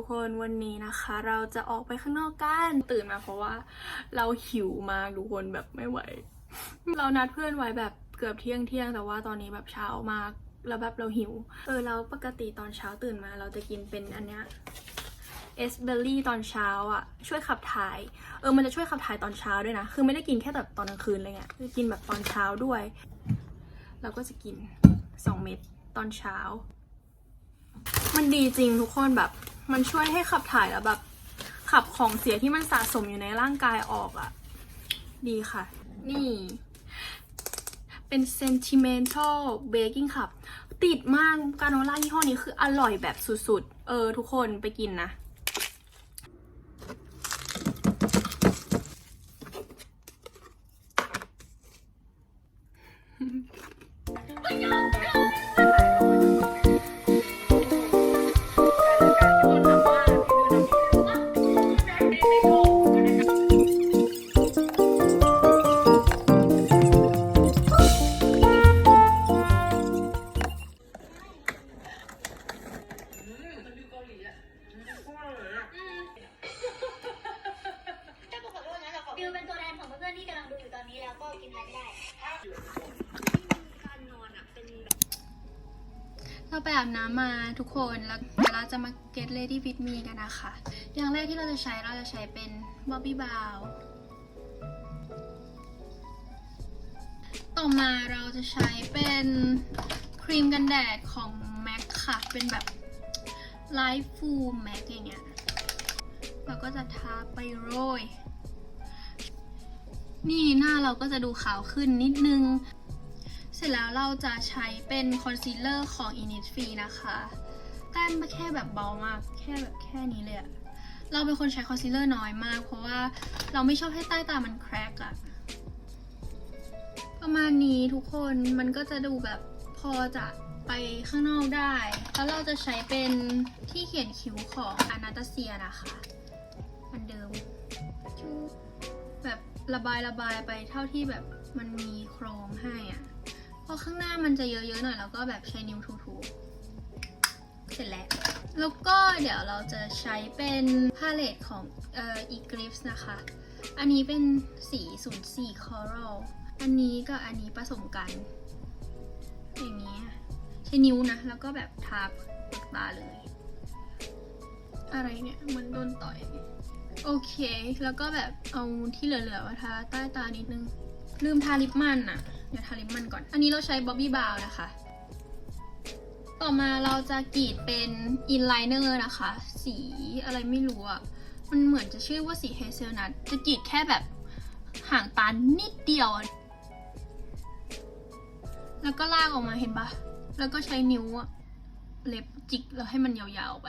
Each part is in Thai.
ทุกคนวันนี้นะคะ เราจะออกไปข้างนอกกันตื่นมาเพราะว่า เราหิวมากทุกคนแบบไม่ไหว เรานัดเพื่อนไว้แบบเกือบเที่ยงเที่ยงแต่ว่าตอนนี้แบบเช้ามากแล้วแบบเราหิว เออเราปกติตอนเช้าตื่นมา เราจะกินเป็นอันเนี้ยเอสเบอร์รี่ตอนเช้าอะ ช่วยขับถ่าย เออมันจะช่วยขับถ่ายตอนเช้าด้วยนะ คือไม่ได้กินแค่แบบตอนกลางคืนอะไรเงี้ยคือกินแบบตอนเช้าด้วย เราก็จะกินสองเม็ดตอนเช้า มันดีจริงทุกคนแบบมันช่วยให้ขับถ่ายแล้วแบบ ขับของเสียที่มันสะสมอยู่ในร่างกายออกอะ่ะ ดีค่ะ นี่ เป็น sentimental baking cup ติดมากกาโนล่ายี่ห้อนี้คืออร่อยแบบสุดๆ เออ ทุกคนไปกินนะถ้ เราไปอาบน้ำมาทุกคนแล้วเดี๋ยวเราจะมา get ready with me กันนะคะ อย่างแรกที่เราจะใช้เราจะใช้เป็น Bobbi Brown ต่อมาเราจะใช้เป็นครีมกันแดดของ MAC ค่ะ เป็นแบบ Light Full MAC อย่างเงี้ยเราก็จะทาไปโรย นี่หน้าเราก็จะดูขาวขึ้นนิดนึง สร็จแล้วเราจะใช้เป็นคอนซีลเลอร์ของ Innisfree นะคะแต้มแค่แบบเบามาก แค่แบบแค่นี้เลยอะเราเป็นคนใช้คอนซีลเลอร์น้อยมาก เพราะว่าเราไม่ชอบให้ใต้ตามันแครกอะประมาณนี้ทุกคนมันก็จะดูแบบพอจะไปข้างนอกได้ แล้วเราจะใช้เป็นที่เขียนคิ้วของอนาตาเซียนะคะอันเดิม แบบระบายระบายไปเท่าที่แบบมันมีโครงให้อะ พราะข้างหน้ามันจะเยอะๆหน่อยแล้วก็แบบใช้นิ้วถูๆเสร็จแล้ว แล้วก็เดี๋ยวเราจะใช้เป็นพาเลตของเอ่อ Eclipse นะคะ อันนี้เป็นสี04 Coral อันนี้กับอันนี้ผสมกัน อย่างนี้ใช้นิ้วนะ แล้วก็แบบทาตาเลย อะไรเนี่ยมันโดนต่อย โอเค แล้วก็แบบเอาที่เหลือๆมาทาใต้ตานิดนึง ลืมทาลิปมันอะ เดี๋ยวทาลิปมันก่อน อันนี้เราใช้ Bobbi Brown นะคะ ต่อมาเราจะกรีดเป็นอินไลเนอร์นะคะ สีอะไรไม่รู้อะมันเหมือนจะชื่อว่าสีเฮเซลนัทจะกรีดแค่แบบห่างตานิดเดียว แล้วก็ลากออกมาเห็นปะแล้วก็ใช้นิ้วอะเล็บจิกแล้วให้มันยาวๆไป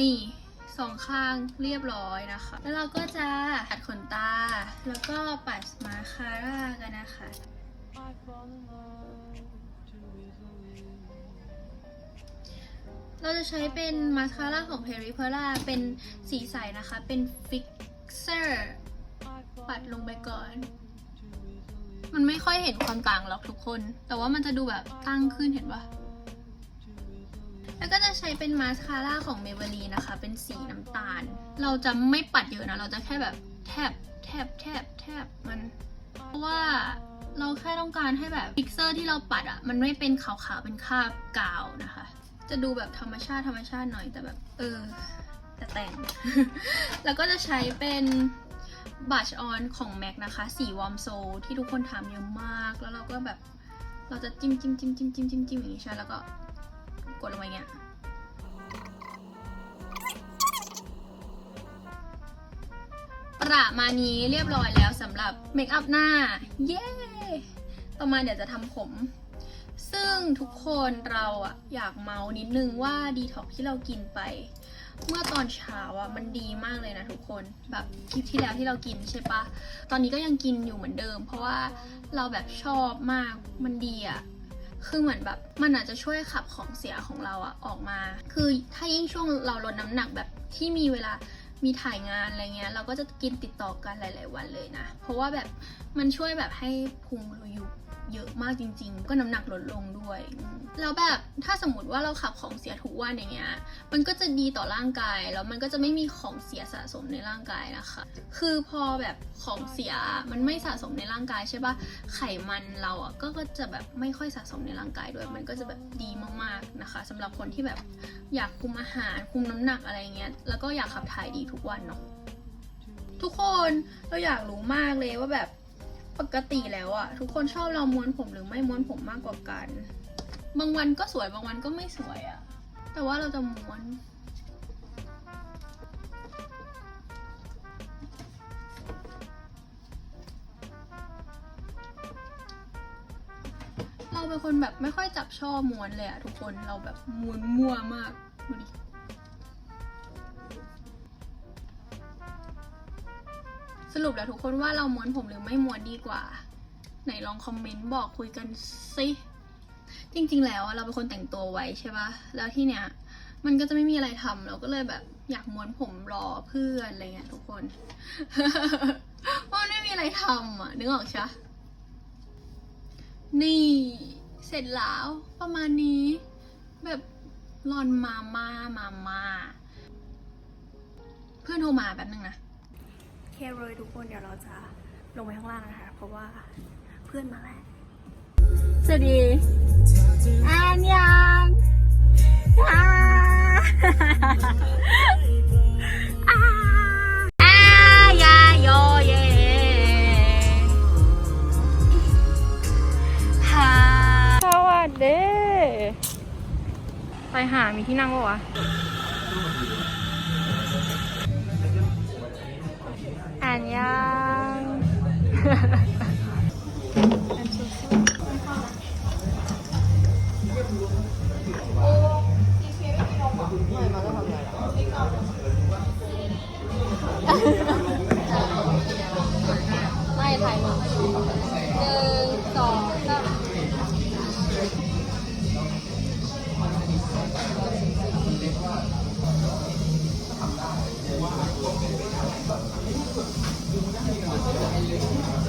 นี่ สองข้างเรียบร้อยนะคะ แล้วเราก็จะตัดขนตา แล้วก็ปัดมาคาร่ากันนะคะเราจะใช้เป็นมาสคาร่าของ p e r i p e r a เป็นสีใสนะคะ เป็นฟิกเซอร์ปัดลงไปก่อน มันไม่ค่อยเห็นความต่างหรอกทุกคน แต่ว่ามันจะดูแบบตั้งขึ้นเห็นปะ แล้วก็จะใช้เป็นมาสคาร่าของ Maybelline นะคะ เป็นสีน้ำตาล เราจะไม่ปัดเยอะนะ เราจะแค่แบบแทบแทบแทบแทบมัน เพราะว่าเราแค่ต้องการให้แบบฟิกเซอร์ที่เราปัดอะ่ะ มันไม่เป็นขาวๆ เป็นคราบกาวนะคะ จะดูแบบธรรมชาติธรรมชาติหน่อยแต่แบบ เออแต่แต่ง แล้วก็จะใช้เป็นบัชออนของ MAC นะคะ สีวอร์มโซที่ทุกคนถามเยอะมาก แล้วเราก็แบบเราจะจิ้มจิ้มจิ้มจิ้มจิ้มจิ้มอย่างนี้ใช่แล้วก็ กดลงไปเงี้ยประมาณนี้เรียบร้อยแล้วสำหรับเมคอัพหน้า เย้ต่อมาเดี๋ยวจะทำผม ซึ่งทุกคนเราอะอยากเมานิดนึงว่าดีท็อกที่เรากินไป เมื่อตอนเช้าอะมันดีมากเลยนะทุกคนแบบคลิปที่แล้วที่เรากินใช่ปะตอนนี้ก็ยังกินอยู่เหมือนเดิม เพราะว่าเราแบบชอบมากมันดีอะ คือเหมือนแบบมันอาจจะช่วยขับของเสียของเราอะออกมา คือถ้ายิ่งช่วงเราลดน้ำหนักแบบที่มีเวลามีถ่ายงานอะไรเงี้ย เราก็จะกินติดต่อกันหลาย ๆ วันเลยนะ เพราะว่าแบบมันช่วยแบบให้พุงเราอยู่ เยอะมากจริง ๆ ก็น้ำหนักลดลงด้วยแล้วแบบถ้าสมมติว่าเราขับของเสียทุกวันอย่างเงี้ยมันก็จะดีต่อร่างกายแล้วมันก็จะไม่มีของเสียสะสมในร่างกายนะคะ คือพอแบบของเสียมันไม่สะสมในร่างกายใช่ปะไขมันเราอะก็ก็จะแบบไม่ค่อยสะสมในร่างกายด้วย มันก็จะแบบดีมากๆนะคะสำหรับคนที่แบบอยากคุมอาหารคุมน้ำหนักอะไรเงี้ยแล้วก็อยากขับถ่ายดีทุกวันเนาะทุกคนเราอยากรู้มากเลยว่าแบบ ปกติแล้วอะทุกคนชอบเราม้วนผมหรือไม่ม้วนผมมากกว่ากัน บางวันก็สวยบางวันก็ไม่สวยอะแต่ว่าเราจะม้วนเราเป็นคนแบบไม่ค่อยจับช่อม้วนเลยอะทุกคนเราแบบม้วนมั่วมากดูดิ สรุปแล้วทุกคนว่าเราม้วนผมหรือไม่ม้วนดีกว่า ไหนลองคอมเมนต์บอกคุยกันสิจริง ๆ แล้วเราเป็นคนแต่งตัวไว้ใช่ปะแล้วที่เนี้ยมันก็จะไม่มีอะไรทำเราก็เลยแบบอยากม้วนผมรอเพื่อนอะไรเงี้ยทุกคนเพราะไม่มีอะไรทำอะนึกออกใช่ปะนี่ เสร็จแล้วประมาณนี้ แบบรอนมามามามา เพื่อนโทรมาแป๊บนึงนะ เคเลยทุกคนเดี๋ยวเราจะลงไปข้างล่างนะคะ เพราะว่าเพื่อนมาแล้วสวัสดีอันยังอ่าอ่าอ่ายาโยเยฮาสวัสดีไปหามีที่นั่งปะวะ ยัง ไม่ถ่ายมือหนึ่ง Thank you.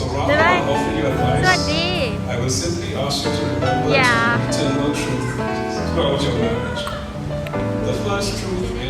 So Rob, Did I- I'll offer you สวัส advice. ดี I will simply ask you to remember Yeah. to tell the truth throughout your marriage. The first truth is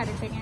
มัน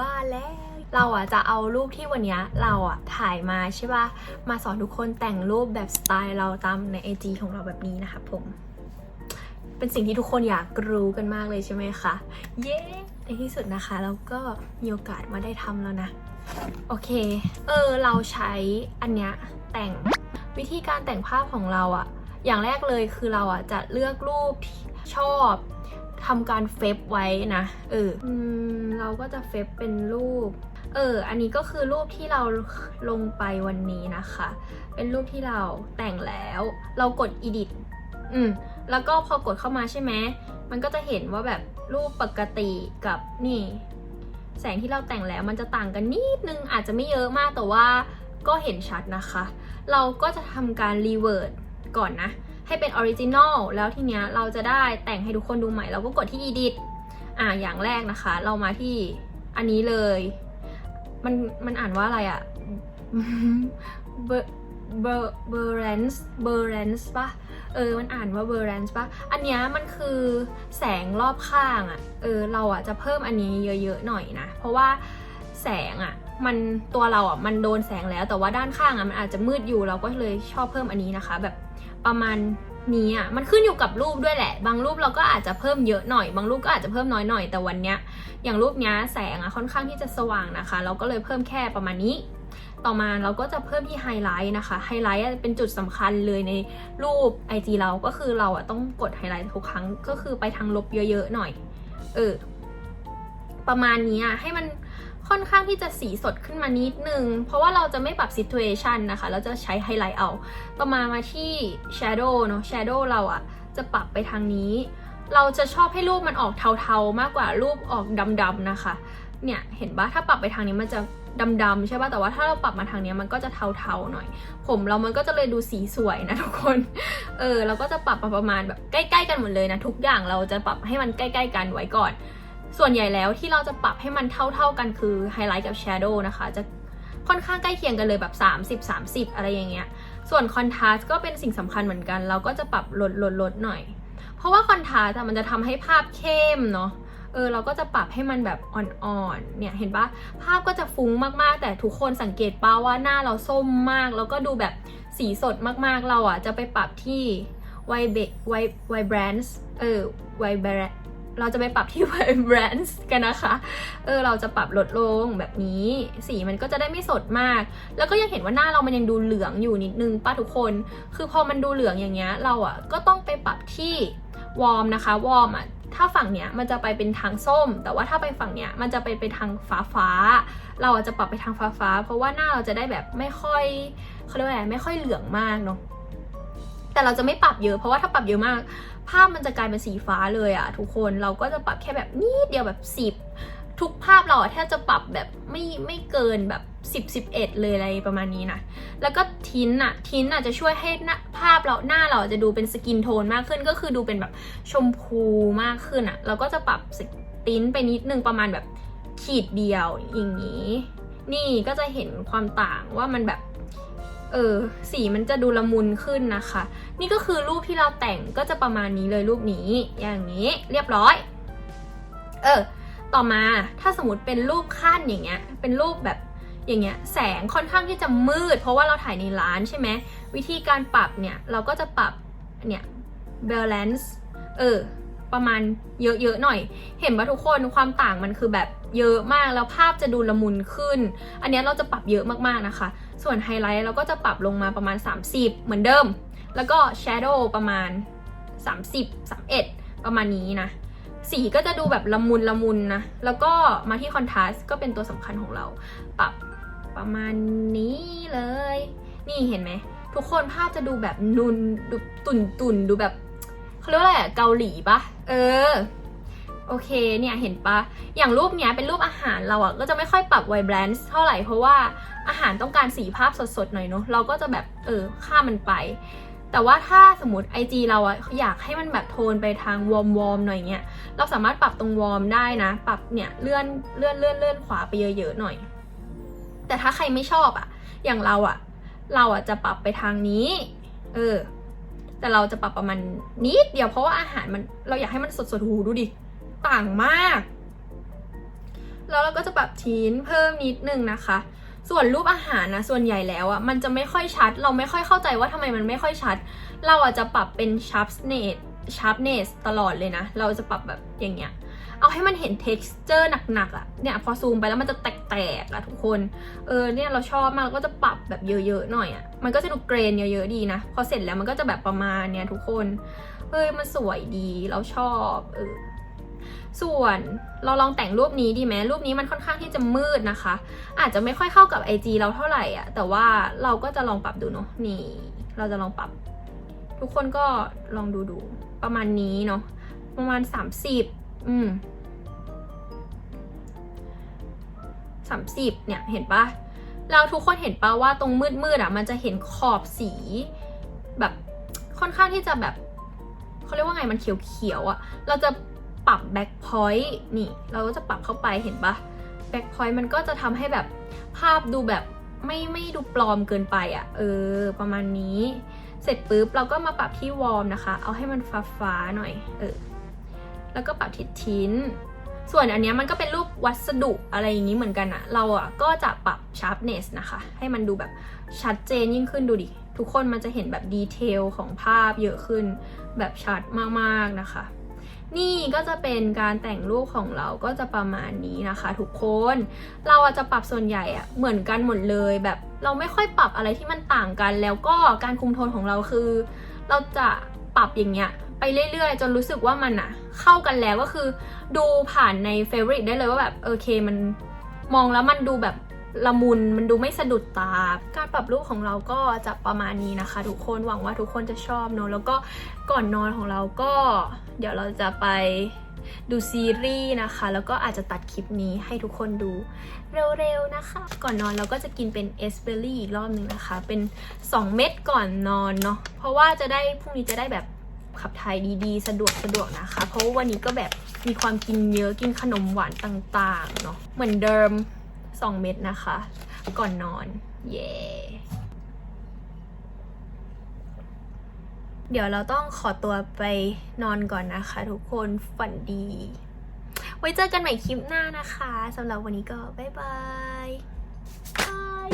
บ้านแล้ว เราอะจะเอารูปที่วันนี้เราอะถ่ายมาใช่ป่ะ มาสอนทุกคนแต่งรูปแบบสไตล์เราตามใน IG ของเราแบบนี้นะคะผม เป็นสิ่งที่ทุกคนอยากรู้กันมากเลยใช่ไหมคะ เย้ในที่สุดนะคะแล้วก็มีโอกาสมาได้ทำแล้วนะ โอเค เออ เราใช้อันเนี้ยแต่งวิธีการแต่งภาพของเราอะ อย่างแรกเลยคือเราอะจะเลือกรูปที่ชอบทำการเฟบไว้นะเอออเราก็จะเฟบเป็นรูป เออ อันนี้ก็คือรูปที่เราลงไปวันนี้นะคะ เป็นรูปที่เราแต่งแล้ว เรากด edit อืม แล้วก็พอกดเข้ามาใช่ไหม มันก็จะเห็นว่าแบบรูปปกติกับนี่ แสงที่เราแต่งแล้วมันจะต่างกันนิดนึงอาจจะไม่เยอะมากแต่ว่าก็เห็นชัดนะคะ เราก็จะทำการรีเวิร์ด ก่อนนะ ให้เป็นออริจินอลแล้วทีเนี้ยเราจะได้แต่งให้ทุกคนดูใหม่ เราก็กดที่ edit อ่าอย่างแรกนะคะ เรามาที่อันนี้เลย มันมันอ่านว่าอะไรอะเบอร์เบอร์เบอร์เรนส์เบอร์เรนส์ปะเออ มันอ่านว่าเบอร์เรนส์ปะอันเนี้ยมันคือแสงรอบข้างอะเออ เราอะจะเพิ่มอันนี้เยอะๆหน่อยนะ เพราะว่าแสงอะมันตัวเราอะมันโดนแสงแล้ว แต่ว่าด้านข้างอะมันอาจจะมืดอยู่ เราก็เลยชอบเพิ่มอันนี้นะคะ แบบ ประมาณนี้อะมันขึ้นอยู่กับรูปด้วยแหละ บางรูปเราก็อาจจะเพิ่มเยอะหน่อย บางรูปก็อาจจะเพิ่มน้อยหน่อย แต่วันเนี้ย อย่างรูปเนี้ยแสงอะค่อนข้างที่จะสว่างนะคะ เราก็เลยเพิ่มแค่ประมาณนี้ ต่อมาเราก็จะเพิ่มที่ไฮไลท์นะคะ ไฮไลท์เป็นจุดสำคัญเลยในรูป IG เรา ก็คือเราอะต้องกดไฮไลท์ทุกครั้ง ก็คือไปทางลบเยอะๆหน่อย เออ ประมาณนี้อะให้มัน ค่อนข้างที่จะสีสดขึ้นมานิดนึง เพราะว่าเราจะไม่ปรับ situation นะคะ เราจะใช้ไฮไลท์เอา ต่อมามาที่ shadow เนอะ shadow เราอะจะปรับไปทางนี้ เราจะชอบให้รูปมันออกเทาๆ มากกว่ารูปออกดำๆนะคะ เนี่ยเห็นปะถ้าปรับไปทางนี้มันจะดำๆใช่ปะแต่ว่าถ้าเราปรับมาทางนี้มันก็จะเทาๆหน่อย ผมเรามันก็จะเลยดูสีสวยนะทุกคนเออเราก็จะปรับมาประมาณแบบใกล้ ๆ กันหมดเลยนะทุกอย่างเราจะปรับให้มันใกล้ ๆ กันไว้ก่อน ส่วนใหญ่แล้วที่เราจะปรับให้มันเท่าๆกันคือไฮไลท์กับแชโดว์นะคะ จะค่อนข้างใกล้เคียงกันเลยแบบ 30 30 อะไรอย่างเงี้ย ส่วนคอนทราสต์ก็เป็นสิ่งสำคัญเหมือนกัน เราก็จะปรับลดลดลดหน่อย เพราะว่าคอนทราสต์มันจะทำให้ภาพเข้มเนาะเออเราก็จะปรับให้มันแบบอ่อนๆ เนี่ยเห็นปะภาพก็จะฟุ้งมากๆ แต่ทุกคนสังเกตป้าว่าหน้าเราส้มมาก แล้วก็ดูแบบสีสดมากๆ เราอะจะไปปรับที่ไวเบไวไวแบรนส์เออไวแบร เราจะไปปรับที่ไวแบรนส์กันนะคะ เออเราจะปรับลดลงแบบนี้ สีมันก็จะได้ไม่สดมาก แล้วก็ยังเห็นว่าหน้าเรามันยังดูเหลืองอยู่นิดนึงป้าทุกคน คือพอมันดูเหลืองอย่างเงี้ย เราอะก็ต้องไปปรับที่วอร์มนะคะวอร์มอะถ้าฝั่งเนี้ยมันจะไปเป็นทางส้ม แต่ว่าถ้าไปฝั่งเนี้ยมันจะไปไปทางฟ้าฟ้า เราอาจจะปรับไปทางฟ้าฟ้า เพราะว่าหน้าเราจะได้แบบไม่ค่อยเขาเรียกว่าอะไรไม่ค่อยเหลืองมากเนาะแต่เราจะไม่ปรับเยอะเพราะว่าถ้าปรับเยอะมาก ภาพมันจะกลายเป็นสีฟ้าเลยอะทุกคนเราก็จะปรับแค่แบบนิดเดียวแบบสิบทุกภาพเราแทบจะปรับแบบไม่ไม่เกินแบบสิบสิบเอ็ดเลยอะไรประมาณนี้นะ แล้วก็ทินอะทินอะจะช่วยให้หน้าภาพเราหน้าเราจะดูเป็นสกินโทนมากขึ้นก็คือดูเป็นแบบชมพูมากขึ้นอะเราก็จะปรับสตินไปนิดนึงประมาณแบบขีดเดียวอย่างนี้ นี่ก็จะเห็นความต่างว่ามันแบบ เออสีมันจะดูละมุนขึ้นนะคะ นี่ก็คือรูปที่เราแต่งก็จะประมาณนี้เลยรูปนี้ อย่างนี้เรียบร้อย เออ ต่อมาถ้าสมมติเป็นรูปขั้นอย่างเงี้ย เป็นรูปแบบอย่างเงี้ยแสงค่อนข้างที่จะมืด เพราะว่าเราถ่ายในร้านใช่ไหมวิธีการปรับเนี่ยเราก็จะปรับเนี่ย balance เออประมาณเยอะๆหน่อย เห็นว่าทุกคนความต่างมันคือแบบเยอะมากแล้วภาพจะดูละมุนขึ้น อันนี้เราจะปรับเยอะมากๆนะคะ ส่วนไฮไลท์เราก็จะปรับลงมาประมาณ 30 เหมือนเดิม แล้วก็ Shadow ประมาณ 30 31 ประมาณนี้นะ สีก็จะดูแบบละมุนละมุนนะ แล้วก็มาที่คอนทราสต์ก็เป็นตัวสำคัญของเรา ปรับประมาณนี้เลย นี่เห็นไหม ทุกคนภาพจะดูแบบนุนดูตุ่นตุ่นดูแบบเขาเรียกว่าอะไรเกาหลีปะเออ โอเคเนี่ยเห็นปะอย่างรูปเนี้ยเป็นรูปอาหารเราอะก็จะไม่ค่อยปรับไวแบรนซ์เท่าไหร่เพราะว่าอาหารต้องการสีภาพสดๆหน่อยเนาะเราก็จะแบบเออข้ามมันไป แต่ว่าถ้าสมมติ IG เราอะอยากให้มันแบบโทนไปทางวอร์มวอร์มหน่อยเงี้ยเราสามารถปรับตรงวอร์มได้นะ ปรับเนี่ยเลื่อนเลื่อนเลื่อนเลื่อนขวาไปเยอะๆหน่อย แต่ถ้าใครไม่ชอบอะอย่างเราอะเราอะจะปรับไปทางนี้ เออ แต่เราจะปรับประมาณนิดเดียวเพราะว่าอาหารมันเราอยากให้มันสดสดๆหูดูดิ ต่างมาก แล้วเราก็จะปรับทีนเพิ่มนิดนึงนะคะ ส่วนรูปอาหารนะส่วนใหญ่แล้วอะมันจะไม่ค่อยชัด เราไม่ค่อยเข้าใจว่าทำไมมันไม่ค่อยชัด เราอาจจะปรับเป็น sharpness sharpness ตลอดเลยนะ เราจะปรับแบบอย่างเงี้ยเอาให้มันเห็น texture หนักๆอะเนี่ยพอซูมไปแล้วมันจะแตกๆอะทุกคน เออเนี่ยเราชอบมากเราก็จะปรับแบบเยอะๆหน่อยอะมันก็จะดูเกรนเยอะๆดีนะ พอเสร็จแล้วมันก็จะแบบประมาณเนี้ยทุกคน เฮ้ยมันสวยดีเราชอบ เออ ส่วนเราลองแต่งรูปนี้ดีไหมรูปนี้มันค่อนข้างที่จะมืดนะคะ อาจจะไม่ค่อยเข้ากับ IG เราเท่าไหร่อะแต่ว่าเราก็จะลองปรับดูเนาะนี่เราจะลองปรับ ทุกคนก็ลองดูดูประมาณนี้เนาะประมาณ 30 อืมสามสิบเนี่ยเห็นปะเราทุกคนเห็นปะว่าตรงมืดมืดๆอะมันจะเห็นขอบสีแบบค่อนข้างที่จะแบบเขาเรียกว่าไงมันเขียวๆอะ เราจะ ปรับแบ็คพอยต์นี่ เราก็จะปรับเข้าไปเห็นปะแบ็คพอยต์มันก็จะทำให้แบบภาพดูแบบไม่ไม่ดูปลอมเกินไปอะ่ะ เออ ประมาณนี้ เสร็จปุ๊บเราก็มาปรับที่วอร์มนะคะ เอาให้มันฟ้าฟ้าๆหน่อย เออ แล้วก็ปรับทิศทิ้น ส่วนอันนี้มันก็เป็นรูปวัสดุอะไรอย่างนี้เหมือนกันอะเราอะก็จะปรับ sharpness นะคะ ให้มันดูแบบชัดเจนยิ่งขึ้นดูดิ ทุกคนมันจะเห็นแบบดีเทลของภาพเยอะขึ้น แบบชัดมากๆนะคะ นี่ก็จะเป็นการแต่งรูปของเราก็จะประมาณนี้นะคะทุกคน เราอาจจะปรับส่วนใหญ่อะเหมือนกันหมดเลยแบบเราไม่ค่อยปรับอะไรที่มันต่างกัน แล้วก็การคุมโทนของเราคือ เราจะปรับอย่างเงี้ยไปเรื่อยๆ จนรู้สึกว่ามันอะเข้ากันแล้วก็คือ ดูผ่านใน favorite ได้เลยว่าแบบโอเคมันมองแล้วมันดูแบบ ละมุนมันดูไม่สะดุดตา การปรับรูปของเราก็จะประมาณนี้นะคะ ทุกคนหวังว่าทุกคนจะชอบเนอะแล้วก็ก่อนนอนของเราก็ เดี๋ยวเราจะไปดูซีรีส์นะคะ แล้วก็อาจจะตัดคลิปนี้ให้ทุกคนดูเร็วๆนะคะ ก่อนนอนเราก็จะกินเป็นเอสเบอรี่อีกรอบหนึ่งนะคะ เป็น 2 เม็ดก่อนนอนเนาะเพราะว่าจะได้พรุ่งนี้จะได้แบบขับถ่ายดีๆ สะดวกสะดวกนะคะ เพราะว่าวันนี้ก็แบบมีความกินเยอะกินขนมหวานต่างๆเนาะเหมือนเดิม 2 เม็ดนะคะ ก่อนนอน เย้เดี๋ยวเราต้องขอตัวไปนอนก่อนนะคะ ทุกคนฝันดี ไว้เจอกันใหม่คลิปหน้านะคะสำหรับวันนี้ก็บ๊ายบายบาย